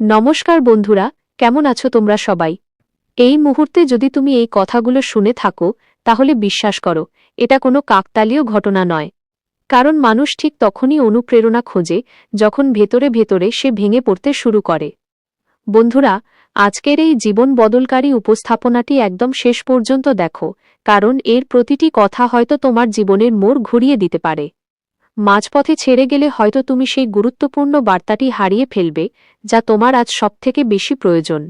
নমস্কার বন্ধুরা, কেমন আছো তোমরা সবাই? এই মুহূর্তে যদি তুমি এই কথাগুলো শুনে থাকো, তাহলে বিশ্বাস করো, এটা কোনো কাকতালীয় ঘটনা নয়। কারণ মানুষ ঠিক তখনই অনুপ্রেরণা খোঁজে, যখন ভেতরে ভেতরে সে ভেঙে পড়তে শুরু করে। বন্ধুরা, আজকের এই জীবন বদলকারী উপস্থাপনাটি একদম শেষ পর্যন্ত দেখো, কারণ এর প্রতিটি কথা হয়তো তোমার জীবনের মোড় ঘুরিয়ে দিতে পারে। মাঝপথে ছেড়ে গেলে হয়তো তুমি সেই গুরুত্বপূর্ণ বার্তাটি হারিয়ে ফেলবে, যা তোমার আজ সবথেকে বেশি প্রয়োজন।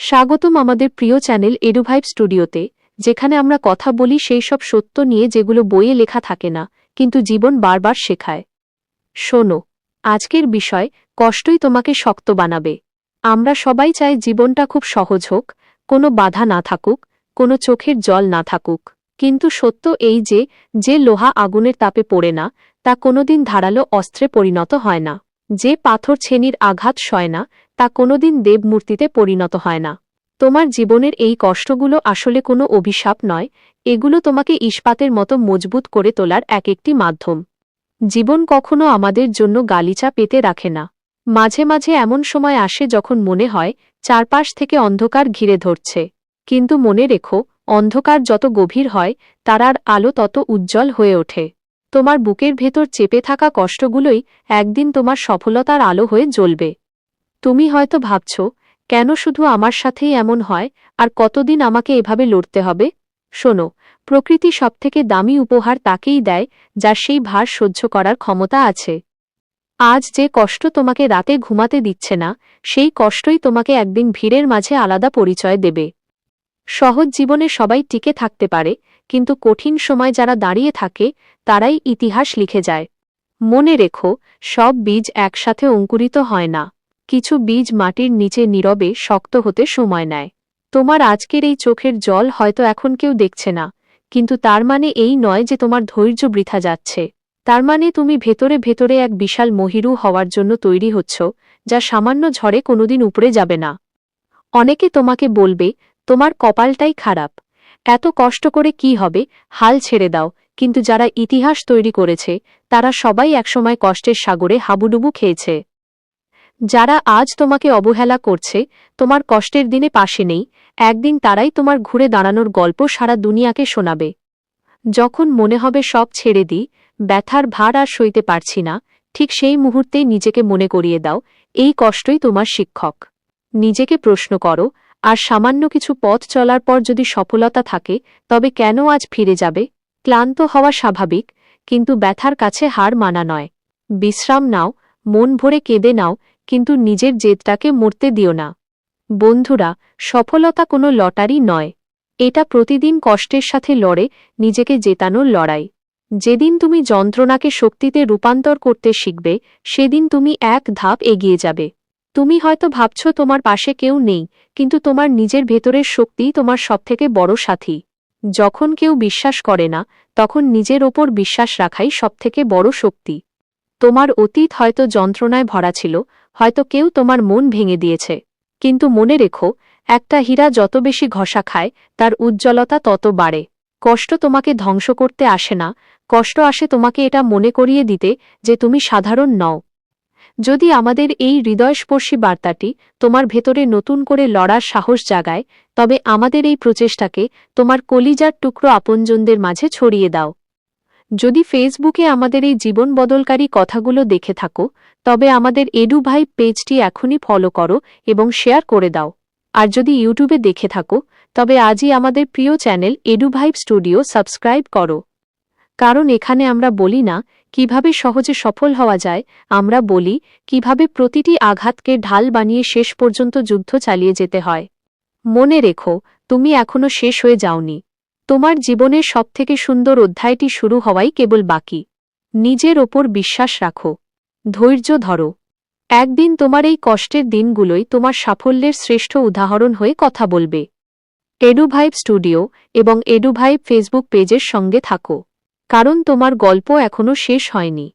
স্বাগতম আমাদের প্রিয় চ্যানেল এডুভাইভ স্টুডিওতে যেখানে আমরা কথা বলি সেই সব সত্য নিয়ে যেগুলো বইয়ে লেখা থাকে না, কিন্তু জীবন বারবার শেখায়। শোনো, আজকের বিষয়, কষ্টই তোমাকে শক্ত বানাবে। আমরা সবাই চাই জীবনটা খুব সহজ হোক, কোনো বাধা না থাকুক, কোনো চোখের জল না থাকুক। কিন্তু সত্য এই যে যে লোহা আগুনের তাপে পড়ে না, তা কোনোদিন ধারালো অস্ত্রে পরিণত হয় না। যে পাথর ছেনির আঘাত সয় না, তা কোনোদিন দেবমূর্তিতে পরিণত হয় না। তোমার জীবনের এই কষ্টগুলো আসলে কোনো অভিশাপ নয়, এগুলো তোমাকে ইস্পাতের মতো মজবুত করে তোলার এক একটি মাধ্যম। জীবন কখনো আমাদের জন্য গালিচা পেতে রাখে না। মাঝে মাঝে এমন সময় আসে যখন মনে হয়, চারপাশ থেকে অন্ধকার ঘিরে ধরছে। কিন্তু মনে রেখো অন্ধকার যত গভীর হয়, তারার আলো তত উজ্জ্বল হয়ে ওঠে। তোমার বুকের ভেতর চেপে থাকা কষ্টগুলোই একদিন তোমার সফলতার আলো হয়ে জ্বলবে। তুমি হয়তো ভাবছ, কেন শুধু আমার সাথেই এমন হয়, আর কতদিন আমাকে এভাবে লড়তে হবে? শোনো, প্রকৃতি সবথেকে দামি উপহার তাকেই দেয়, যার সেই ভার সহ্য করার ক্ষমতা আছে। আজ যে কষ্ট তোমাকে রাতে ঘুমাতে দিচ্ছে না, সেই কষ্টই তোমাকে একদিন ভিড়ের মাঝে আলাদা পরিচয় দেবে। সহজ জীবনে সবাই টিকে থাকতে পারে, কিন্তু কঠিন সময় যারা দাঁড়িয়ে থাকে, তারাই ইতিহাস লিখে যায়। মনে রেখো, সব বীজ একসাথে অঙ্কুরিত হয় না। কিছু বীজ মাটির নিচে নীরবে শক্ত হতে সময় নেয়। তোমার আজকের এই চোখের জল হয়তো এখন কেউ দেখছে না, কিন্তু তার মানে এই নয় যে তোমার ধৈর্য বৃথা যাচ্ছে। তার মানে তুমি ভেতরে ভেতরে এক বিশাল মহিরু হওয়ার জন্য তৈরি হচ্ছ, যা সামান্য ঝড়ে কোনোদিন উপরে যাবে না। অনেকে তোমাকে বলবে তোমার কপালটাই খারাপ। এত কষ্ট করে কি হবে? হাল ছেড়ে দাও। কিন্তু যারা ইতিহাস তৈরি করেছে, তারা সবাই একসময় কষ্টের সাগরে হাবুডুবু খেয়েছে। যারা আজ তোমাকে অবহেলা করছে, তোমার কষ্টের দিনে পাশে নেই। একদিন তারাই তোমার ঘুরে দাঁড়ানোর গল্প সারা দুনিয়াকে শোনাবে। যখন মনে হবে সব ছেড়ে দিই, ব্যথার ভার আর সইতে পারছি না, ঠিক সেই মুহূর্তেই নিজেকে মনে করিয়ে দাও, এই কষ্টই তোমার শিক্ষক। নিজেকে প্রশ্ন করো আর সামান্য কিছু পথ চলার পর যদি সফলতা থাকে, তবে কেন আজ ফিরে যাবে? ক্লান্ত হওয়া স্বাভাবিক, কিন্তু ব্যথার কাছে হার মানা নয়। বিশ্রাম নাও, মন ভরে কেঁদে নাও, কিন্তু নিজের জেদটাকে মরতে দিও না। বন্ধুরা, সফলতা কোনো লটারি নয়। এটা প্রতিদিন কষ্টের সাথে লড়ে, নিজেকে জেতানোর লড়াই। যেদিন তুমি যন্ত্রণাকে শক্তিতে রূপান্তর করতে শিখবে, সেদিন তুমি এক ধাপ এগিয়ে যাবে। তুমি হয়তো ভাবছ তোমার পাশে কেউ নেই, কিন্তু তোমার নিজের ভেতরের শক্তিই তোমার সবথেকে বড় সাথী। যখন কেউ বিশ্বাস করে না, তখন নিজের ওপর বিশ্বাস রাখাই সবথেকে বড় শক্তি। তোমার অতীত হয়তো যন্ত্রণায় ভরা ছিল, হয়তো কেউ তোমার মন ভেঙে দিয়েছে। কিন্তু মনে রেখো, একটা হীরা যত বেশি ঘষা খায়, তার উজ্জ্বলতা তত বাড়ে। কষ্ট তোমাকে ধ্বংস করতে আসে না, কষ্ট আসে তোমাকে এটা মনে করিয়ে দিতে যে তুমি সাধারণ নও। যদি আমাদের এই হৃদয়স্পর্শী বার্তাটি তোমার ভেতরে নতুন করে লড়ার সাহস জাগায়, তবে আমাদের এই প্রচেষ্টাকে তোমার কলিজার টুকরো আপনজনদের মাঝে ছড়িয়ে দাও। যদি ফেসবুকে আমাদের এই জীবন বদলকারী কথাগুলো দেখে থাকো, তবে আমাদের এডু ভাই পেজটি এখনই ফলো করো এবং শেয়ার করে দাও। আর যদি ইউটিউবে দেখে থাকো, তবে আজই আমাদের প্রিয় channel Edu Vibe Studio subscribe করো। কারণ এখানে আমরা বলি না কীভাবে সহজে সফল হওয়া যায়, আমরা বলি, কীভাবে প্রতিটি আঘাতকে ঢাল বানিয়ে শেষ পর্যন্ত যুদ্ধ চালিয়ে যেতে হয়। মনে রেখো, তুমি এখনও শেষ হয়ে যাওনি। তোমার জীবনের সবথেকে সুন্দর অধ্যায়টি শুরু হওয়াই কেবল বাকি। নিজের ওপর বিশ্বাস রাখো। ধৈর্য ধরো। একদিন তোমার এই কষ্টের দিনগুলোই তোমার সাফল্যের শ্রেষ্ঠ উদাহরণ হয়ে কথা বলবে। এডুভাইব স্টুডিও এবং এডুভাইব ফেসবুক পেজের সঙ্গে থাকো। কারণ তোমার গল্প এখনও শেষ হয়নি।